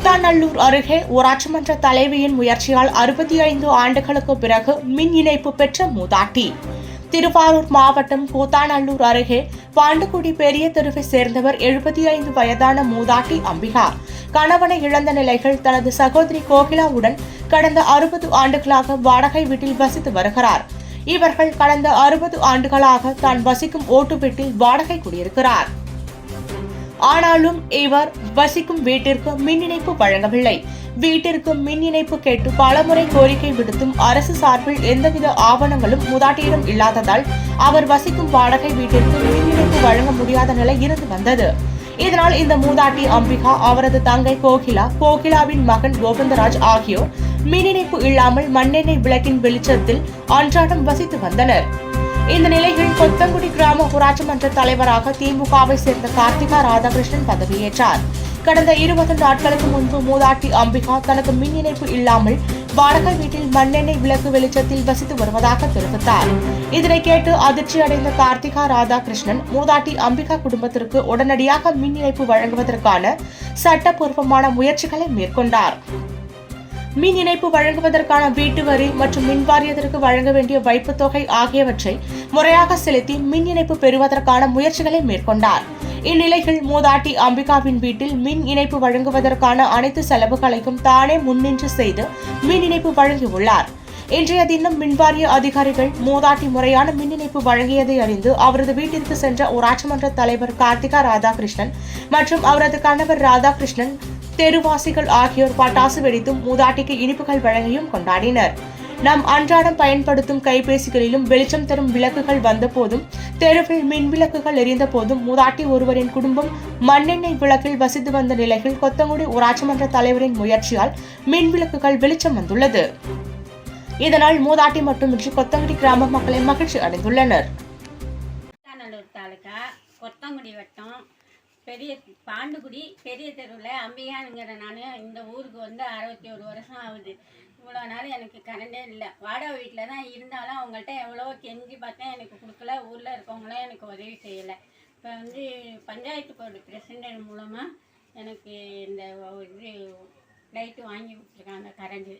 கூத்தாநல்லூர் அருகே ஊராட்சி மன்ற தலைவியின் முயற்சியால் அறுபத்தி ஐந்து ஆண்டுகளுக்கு பிறகு மின் இணைப்பு பெற்ற மூதாட்டி. திருவாரூர் மாவட்டம் கூத்தாநல்லூர் அருகே பாண்டுக்குடி பெரிய தெருவை சேர்ந்தவர் எழுபத்தி ஐந்து வயதான மூதாட்டி அம்பிகா. கணவனை இழந்த நிலையில் தனது சகோதரி கோகிலாவுடன் கடந்த அறுபது ஆண்டுகளாக வாடகை வீட்டில் வசித்து வருகிறார். இவர்கள் கடந்த அறுபது ஆண்டுகளாக தான் வசிக்கும் ஓட்டு வீட்டில் வாடகை குடியிருக்கிறார். ஆனாலும் இவர் வசிக்கும் வீட்டிற்கு மின் இணைப்பு வழங்கவில்லை. வீட்டிற்கு மின் இணைப்பு கேட்டு பலமுறை கோரிக்கை விடுத்தும் அரசு சார்பில் எந்தவித ஆவணங்களும் முதாட்டியிடம் இல்லாததால் அவர் வசிக்கும் வாடகை வீட்டிற்கு மின் இணைப்பு வழங்க முடியாத நிலை இருந்து வந்தது. இதனால் இந்த மூதாட்டி அம்பிகா அவரது தங்கை கோகிலா கோகிலாவின் மகன் கோவிந்தராஜ் ஆகியோர் மின் இணைப்பு இல்லாமல் மண்ணெண்ணெய் விளக்கின் வெளிச்சத்தில் அன்றாடம் வசித்து வந்தனர். இந்த நிலையில் கொத்தங்குடி கிராம ஊராட்சி மன்ற தலைவராக திமுகவை சேர்ந்த கார்த்திகா ராதாகிருஷ்ணன் பதவியேற்றார். கடந்த இருபது நாட்களுக்கு முன்பு மூதாட்டி அம்பிகா தனக்கு மின் இணைப்பு இல்லாமல் வாடகை வீட்டில் மண்ணெண்ணெய் விளக்கு வெளிச்சத்தில் வசித்து வருவதாக தெரிவித்தார். இதனை கேட்டு அதிர்ச்சி அடைந்த கார்த்திகா ராதாகிருஷ்ணன் மூதாட்டி அம்பிகா குடும்பத்திற்கு உடனடியாக மின் இணைப்பு வழங்குவதற்கான சட்டப்பூர்வமான முயற்சிகளை மேற்கொண்டார். மின் இணைப்பு வழங்குவதற்கான வீட்டு வரி மற்றும் மின் வாரியத்திற்கு வழங்க வேண்டிய வைப்புத் தொகை ஆகியவற்றை முறையாக செலுத்தி மின் இணைப்பு பெறுவதற்கான முயற்சிகளை மேற்கொண்டார். இந்நிலையில் மூதாட்டி அம்பிகாவின் வீட்டில் மின் இணைப்பு வழங்குவதற்கான அனைத்து செலவுகளையும் தானே முன்னின்று செய்து மின் இணைப்பு வழங்கியுள்ளார். இன்றைய தினம் மின்வாரிய அதிகாரிகள் மூதாட்டி முறையான மின் இணைப்பு வழங்கியதை அறிந்து அவரது வீட்டிற்கு சென்ற ஊராட்சி மன்ற தலைவர் கார்த்திகா ராதாகிருஷ்ணன் மற்றும் அவரது கணவர் ராதாகிருஷ்ணன் தெருவாசிகள் ஆகியோர் பட்டாசு வெடித்தும் மூதாட்டிக்கு இனிப்புகள் வழங்கியும் கொண்டாடினர். நாம் அன்றாடம் பயன்படுத்தும் கைபேசிகளிலும் வெளிச்சம் தரும் விளக்குகள் வந்தபோதும் தெருவில் மின் விளக்குகள் எரிந்த போதும் மூதாட்டி ஒருவரின் குடும்பம் மண்ணெண்ணெய் விளக்கில் வசித்து வந்த நிலையில் கொத்தங்குடி ஊராட்சி மன்ற தலைவரின் முயற்சியால் மின் விளக்குகள் வெளிச்சம் வந்துள்ளது. இதனால் மூதாட்டி மட்டுமின்றி கொத்தங்குடி கிராம மக்களை மகிழ்ச்சி அடைந்துள்ளனர். கொத்தங்குடி வட்டம் பெரிய பாண்டுகுடி பெரிய தெருவில் அம்பிகானுங்கிற நான் இந்த ஊருக்கு வந்து அறுபத்தி ஒரு வருஷம் ஆகுது. இவ்வளோ நாள் எனக்கு கரண்டே இல்லை. வாடகை வீட்டில் தான் இருந்தாலும் அவங்கள்ட்ட எவ்வளோ கெஞ்சி பார்த்தேன். எனக்கு கொடுக்கல. ஊரில் இருக்கவங்களும் எனக்கு உதவி செய்யலை. இப்போ வந்து பஞ்சாயத்து போர்டு பிரசிடென்ட் மூலமாக எனக்கு இந்த இது லைட்டு வாங்கி கொடுத்துருக்காங்க கரண்ட்டு